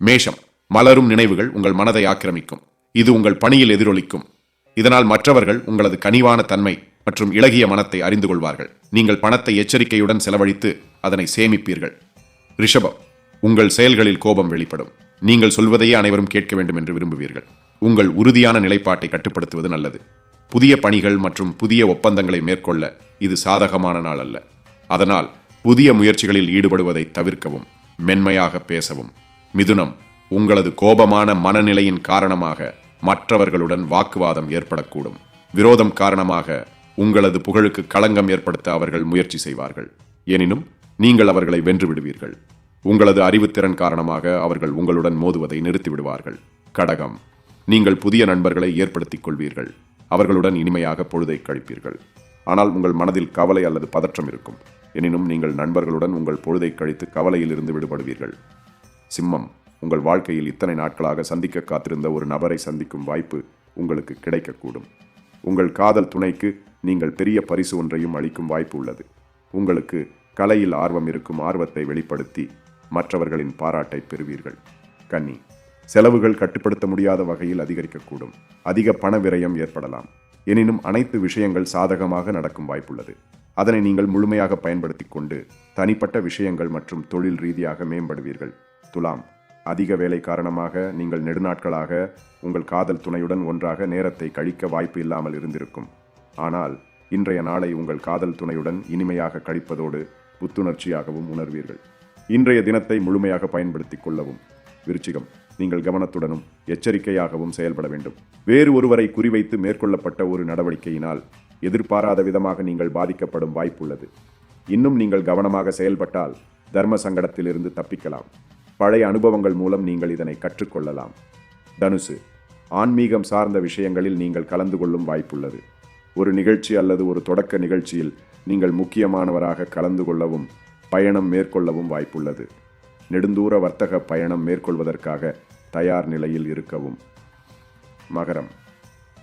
மேஷம் மலரும் நினைவுகள் உங்கள் மனதை ஆக்கிரமிக்கும். இது உங்கள் பணியில் எதிரொலிக்கும். இதனால் மற்றவர்கள் உங்களது கனிவான தன்மை மற்றும் இளகிய மனத்தை அறிந்து கொள்வார்கள். நீங்கள் பணத்தை எச்சரிக்கையுடன் செலவழித்து அதனை சேமிப்பீர்கள். ரிஷபம் உங்கள் செயல்களில் கோபம் வெளிப்படும். நீங்கள் சொல்வதையே அனைவரும் கேட்க வேண்டும் என்று விரும்புவீர்கள். உங்கள் உறுதியான நிலைப்பாட்டை கட்டுப்படுத்துவது நல்லது. புதிய பணிகள் மற்றும் புதிய ஒப்பந்தங்களை மேற்கொள்ள இது சாதகமான நாள் அல்ல. அதனால் புதிய முயற்சிகளில் ஈடுபடுவதை தவிர்க்கவும் மென்மையாக பேசவும் மிதுனம் உங்களது கோபமான மனநிலையின் காரணமாக மற்றவர்களுடன் வாக்குவாதம் ஏற்படக்கூடும். விரோதம் காரணமாக உங்களது புகழுக்கு களங்கம் ஏற்படுத்த அவர்கள் முயற்சி செய்வார்கள். எனினும் நீங்கள் அவர்களை வென்று விடுவீர்கள் உங்களது அறிவுத்திறன் காரணமாக அவர்கள் உங்களுடன் மோதுவதை நிறுத்திவிடுவார்கள். கடகம் நீங்கள் புதிய நண்பர்களை ஏற்படுத்திக் கொள்வீர்கள். அவர்களுடன் இனிமையாக பொழுதை கழிப்பீர்கள். ஆனால் உங்கள் மனதில் கவலை அல்லது பதற்றம் இருக்கும். எனினும் நீங்கள் நண்பர்களுடன் உங்கள் பொழுதை கழித்து கவலையில் இருந்து விடுபடுவீர்கள். சிம்மம் உங்கள் வாழ்க்கையில் இத்தனை நாட்களாக சந்திக்க காத்திருந்த ஒரு நபரை சந்திக்கும் வாய்ப்பு உங்களுக்கு கிடைக்கக்கூடும். உங்கள் காதல் துணைக்கு நீங்கள் பெரிய பரிசு ஒன்றையும் அளிக்கும் வாய்ப்பு உள்ளது. உங்களுக்கு கலையில் ஆர்வம் இருக்கும் ஆர்வத்தை வெளிப்படுத்தி மற்றவர்களின் பாராட்டை பெறுவீர்கள். கன்னி செலவுகள் கட்டுப்படுத்த முடியாத வகையில் அதிகரிக்கக்கூடும். அதிக பண விரயம் ஏற்படலாம். எனினும் அனைத்து விஷயங்கள் சாதகமாக நடக்கும் வாய்ப்புள்ளது. அதனை நீங்கள் முழுமையாக பயன்படுத்தி கொண்டு தனிப்பட்ட விஷயங்கள் மற்றும் தொழில் ரீதியாக மேம்படுவீர்கள். துலாம். அதிக வேலை காரணமாக நீங்கள் நெடுநாட்களாக உங்கள் காதல் துணையுடன் ஒன்றாக நேரத்தை கழிக்க வாய்ப்பு இல்லாமல் இருந்திருக்கும். ஆனால் இன்றைய நாளை உங்கள் காதல் துணையுடன் இனிமையாக கழிப்பதோடு புத்துணர்ச்சியாகவும் உணர்வீர்கள். இன்றைய தினத்தை முழுமையாக பயன்படுத்திக் கொள்ளவும். விருச்சிகம் நீங்கள் கவனத்துடனும் எச்சரிக்கையாகவும் செயல்பட வேண்டும். வேறு ஒருவரை குறிவைத்து மேற்கொள்ளப்பட்ட ஒரு நடவடிக்கையினால் எதிர்பாராத விதமாக நீங்கள் பாதிக்கப்படும் வாய்ப்புள்ளது. இன்னும் நீங்கள் கவனமாக செயல்பட்டால் தர்ம சங்கடத்திலிருந்து தப்பிக்கலாம். பழைய அனுபவங்கள் மூலம் நீங்கள் இதனை கற்றுக்கொள்ளலாம். தனுசு ஆன்மீகம் சார்ந்த விஷயங்களில் நீங்கள் கலந்து கொள்ளும் வாய்ப்புள்ளது. ஒரு நிகழ்ச்சி அல்லது ஒரு தொடக்க நிகழ்ச்சியில் நீங்கள் முக்கியமானவராக கலந்து கொள்ளவும் பயணம் மேற்கொள்ளவும் வாய்ப்புள்ளது. நெடுந்தூர வர்த்தக பயணம் மேற்கொள்வதற்காக தயார் நிலையில் இருக்கவும். மகரம்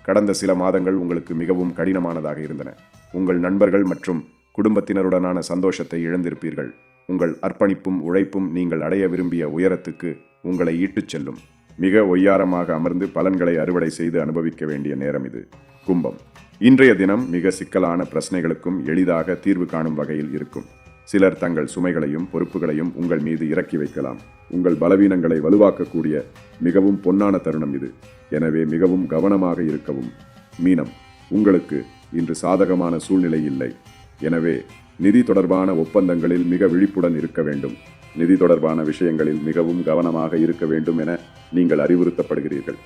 கடந்த சில மாதங்கள் உங்களுக்கு மிகவும் கடினமானதாக இருந்தன. உங்கள் நண்பர்கள் மற்றும் குடும்பத்தினருடனான சந்தோஷத்தை இழந்திருப்பீர்கள். உங்கள் அர்ப்பணிப்பும் உழைப்பும் நீங்கள் அடைய விரும்பிய உயரத்துக்கு உங்களை ஈட்டுச் செல்லும். மிக ஒய்யாரமாக அமர்ந்து பலன்களை அறுவடை செய்து அனுபவிக்க வேண்டிய நேரம் இது. கும்பம். இன்றைய தினம் மிக சிக்கலான பிரச்சனைகளுக்கும் எளிதாக தீர்வு காணும் வகையில் இருக்கும். சிலர் தங்கள் சுமைகளையும் பொறுப்புகளையும் உங்கள் மீது இறக்கி வைக்கலாம். உங்கள் பலவீனங்களை வலுவாக்கக்கூடிய மிகவும் பொன்னான தருணம் இது. எனவே மிகவும் கவனமாக இருக்கவும். மீனம். உங்களுக்கு இன்று சாதகமான சூழ்நிலை இல்லை. எனவே நிதி தொடர்பான ஒப்பந்தங்களில் மிக விழிப்புடன் இருக்க வேண்டும். நிதி தொடர்பான விஷயங்களில் மிகவும் கவனமாக இருக்க வேண்டும் என நீங்கள் அறிவுறுத்தப்படுகிறீர்கள்.